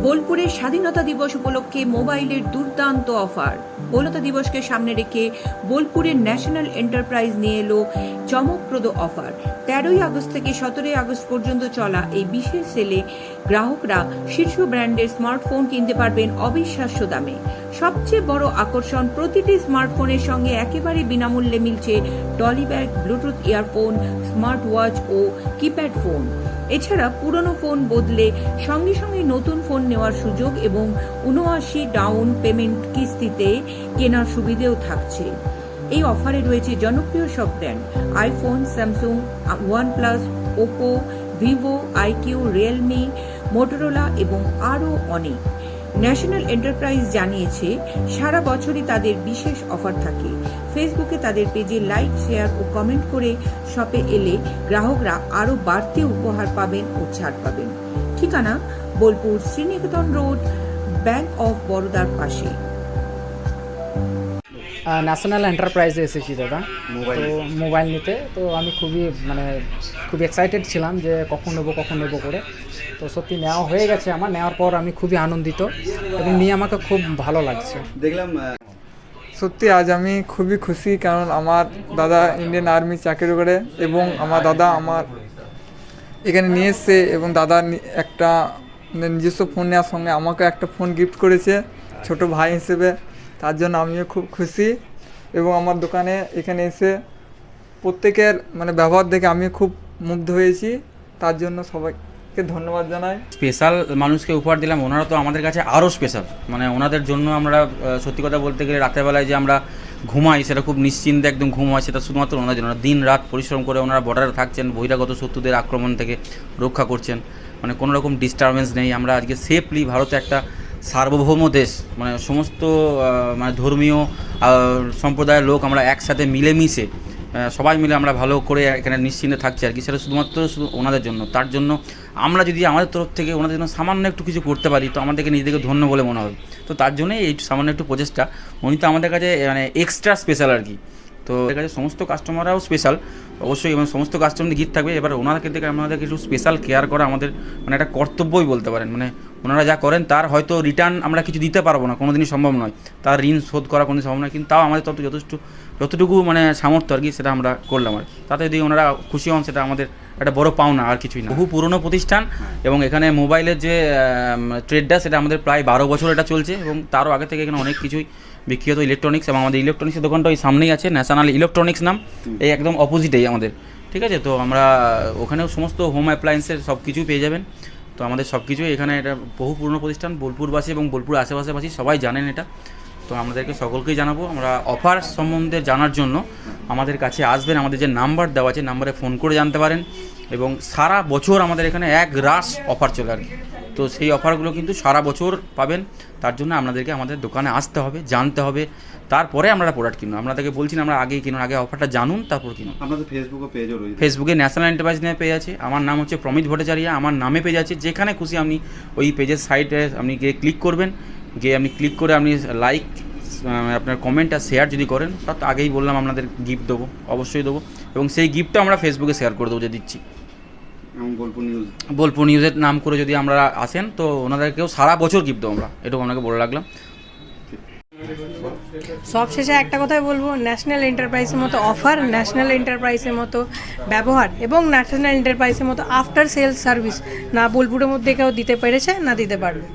বোলপুরের স্বাধীনতা দিবস উপলক্ষে মোবাইলের দুর্দান্ত অফার। বোলতা দিবসকে সামনে রেখে বোলপুরের ন্যাশনাল এন্টারপ্রাইজ নিয়ে এলো চমকপ্রদ অফার। তেরোই আগস্ট থেকে সতেরোই আগস্ট পর্যন্ত চলা এই বিশেষ সেলে গ্রাহকরা শীর্ষ ব্র্যান্ডের স্মার্টফোন কিনতে পারবেন অবিশ্বাস্য দামে। সবচেয়ে বড় আকর্ষণ প্রতিটি স্মার্টফোনের সঙ্গে একেবারে বিনামূল্যে মিলছে trolley bag, bluetooth earphone smart watch ও কিপ্যাড ফোন। এছাড়া পুরনো ফোন বদলে সঙ্গে সঙ্গে নতুন ফোন নেওয়ার সুযোগ এবং উনআশি ডাউন পেমেন্ট কিস্তিতে কেনার সুবিধেও থাকছে। এই অফারে রয়েছে জনপ্রিয় সব brand, iPhone, Samsung, OnePlus, Oppo, Vivo, iQOO, Realme, Motorola এবং আরও অনেক। ন্যাশনাল এন্টারপ্রাইজ জানিয়েছে, সারা বছরই তাদের বিশেষ অফার থাকে। ফেসবুকে তাদের পেজে লাইক, শেয়ার ও কমেন্ট করে শপে এলে গ্রাহকরা আরও বাড়তি উপহার পাবেন ও ছাড় পাবেন। ঠিকানা, Bolpur Sriniketan road, bank of বরোদার পাশে। ন্যাশনাল এন্টারপ্রাইজে এসেছি দাদা। তো মোবাইল নিতে। তো আমি খুবই মানে খুব এক্সাইটেড ছিলাম যে কখন নেব কখন নেব করে। তো সত্যি নেওয়া হয়ে গেছে আমার। নেওয়ার পর আমি খুবই আনন্দিত এবং নিয়ে আমাকে খুব ভালো লাগছে। দেখলাম সত্যি আজ আমি খুবই খুশি কারণ আমার দাদা ইন্ডিয়ান আর্মি চাকরি করে এবং আমার দাদা আমার এখানে নিয়ে এসছে এবং দাদা একটা নিজস্ব ফোন নেওয়ার সঙ্গে আমাকে একটা ফোন গিফট করেছে ছোট ভাই হিসেবে। তার জন্য আমিও খুব খুশি এবং আমার দোকানে এখানে এসে প্রত্যেকের মানে ব্যবহার দেখে আমি খুব মুগ্ধ হয়েছি। তার জন্য সবাইকে ধন্যবাদ জানাই। স্পেশাল মানুষকে উপহার দিলাম। ওনারা তো আমাদের কাছে আরও স্পেশাল। মানে ওনাদের জন্য আমরা সত্যি কথা বলতে গেলে রাতের বেলায় যে আমরা ঘুমাই, সেটা খুব নিশ্চিন্তে একদম ঘুম হয়, সেটা শুধুমাত্র ওনার জন্য দিন রাত পরিশ্রম করে ওনারা বর্ডারে থাকছেন, বহিরাগত শত্রুদের আক্রমণ থেকে রক্ষা করছেন। মানে কোনো রকম ডিস্টারবেন্স নেই। আমরা আজকে সেফলি ভারতে একটা সার্বভৌম দেশ মানে সমস্ত মানে ধর্মীয় সম্প্রদায়ের লোক আমরা একসাথে মিলেমিশে সবাই মিলে আমরা ভালো করে এখানে নিশ্চিন্তে থাকছি আর কি। সেটা শুধুমাত্র শুধু ওনাদের জন্য। তার জন্য আমরা যদি আমাদের তরফ থেকে ওনাদের জন্য সামান্য একটু কিছু করতে পারি, তো আমাদেরকে নিজেদেরকে ধন্য বলে মনে হবে। তো তার জন্যই এই সামান্য একটু প্রচেষ্টা। উনি তো আমাদের কাছে মানে এক্সট্রা স্পেশাল আর কি। তো এর কাছে সমস্ত কাস্টমাররাও স্পেশাল অবশ্যই এবং সমস্ত কাস্টমার গিফট থাকবে। এবার ওনাদেরকে থেকে আমাদের কিছু স্পেশাল কেয়ার করা আমাদের মানে একটা কর্তব্যই বলতে পারেন। মানে ওনারা যা করেন তার হয়তো রিটার্ন আমরা কিছু দিতে পারব না, কোনোদিনই সম্ভব নয়। তার ঋণ শোধ করা কোনো সম্ভব নয়, কিন্তু তাও আমাদের তত যথেষ্ট, যতটুকু মানে সামর্থ্য আর কি সেটা আমরা করলাম আর তাতে যদি ওনারা খুশি হন সেটা আমাদের একটা বড় পাওনা আর কিছুই না। বহু পুরনো প্রতিষ্ঠান এবং এখানে মোবাইলের যে ট্রেডটা সেটা আমাদের প্রায় বারো বছর এটা চলছে এবং তারও আগে থেকে এখানে অনেক কিছুই বিখ্যাত ইলেকট্রনিক্স এবং আমাদের ইলেকট্রনিক্সের দোকানটা ওই সামনেই আছে ন্যাশনাল ইলেকট্রনিক্স নাম। এই একদম অপোজিটেই আমাদের। ঠিক আছে? তো আমরা ওখানেও সমস্ত হোম অ্যাপ্লায়েন্সের সব কিছুই পেয়ে যাবেন। তো আমাদের সব কিছুই এখানে এটা বহু পুরনো প্রতিষ্ঠান, বোলপুরবাসী এবং বোলপুর আশেপাশেবাসী সবাই জানেন এটা। তো আমাদেরকে সকলকেই জানাব, আমরা অফার সম্বন্ধে জানার জন্য আমাদের কাছে আসবেন। আমাদের যে নাম্বার দেওয়া আছে নাম্বারে ফোন করে জানতে পারেন এবং সারা বছর আমাদের এখানে এক রাশ অফার চলে আর কি। তো সেই অফারগুলো কিন্তু সারা বছর পাবেন। তার জন্য আপনাদেরকে আমাদের দোকানে আসতে হবে জানতে হবে। তারপরে আমরা প্রোডাক্ট কিনুন আপনাদেরকে বলছি আমরা আগেই কিনুন আগে অফারটা জানুন তারপর কিনুন। আপনাদের ফেসবুকে ও পেজও রয়েছে। ফেসবুকে ন্যাশনাল এন্টারপ্রাইজ নিয়ে পেজ আছে। আমার নাম হচ্ছে প্রমিত ভট্টাচার্য। আমার নামে পেজ আছে। যেখানে খুশি আপনি ওই পেজের সাইটে আপনি গিয়ে ক্লিক করবেন। গিয়ে আপনি ক্লিক করে আপনি লাইক আপনার কমেন্ট আর শেয়ার যদি করেন তার আগেই বললাম আপনাদের গিফট দেবো। অবশ্যই দেবো। এবং সেই গিফটটা আমরা ফেসবুকে শেয়ার করে দেবো যে দিচ্ছি। বোলপুর নিউজের নাম করে যদি আমরা আসেন তো ওনাদেরকেও সারা বছর গিফট দেবো আমরা। এটুকু আপনাকে বলে রাখলাম। সবশেষে একটা কথাই বলব ন্যাশনাল এন্টারপ্রাইজের মতো অফার ন্যাশনাল এন্টারপ্রাইজের মতো ব্যবহার এবং ন্যাশনাল এন্টারপ্রাইজের মতো আফটার সেলস সার্ভিস না বোলপুরের মধ্যে কেউ দিতে পেরেছে না দিতে পারবে।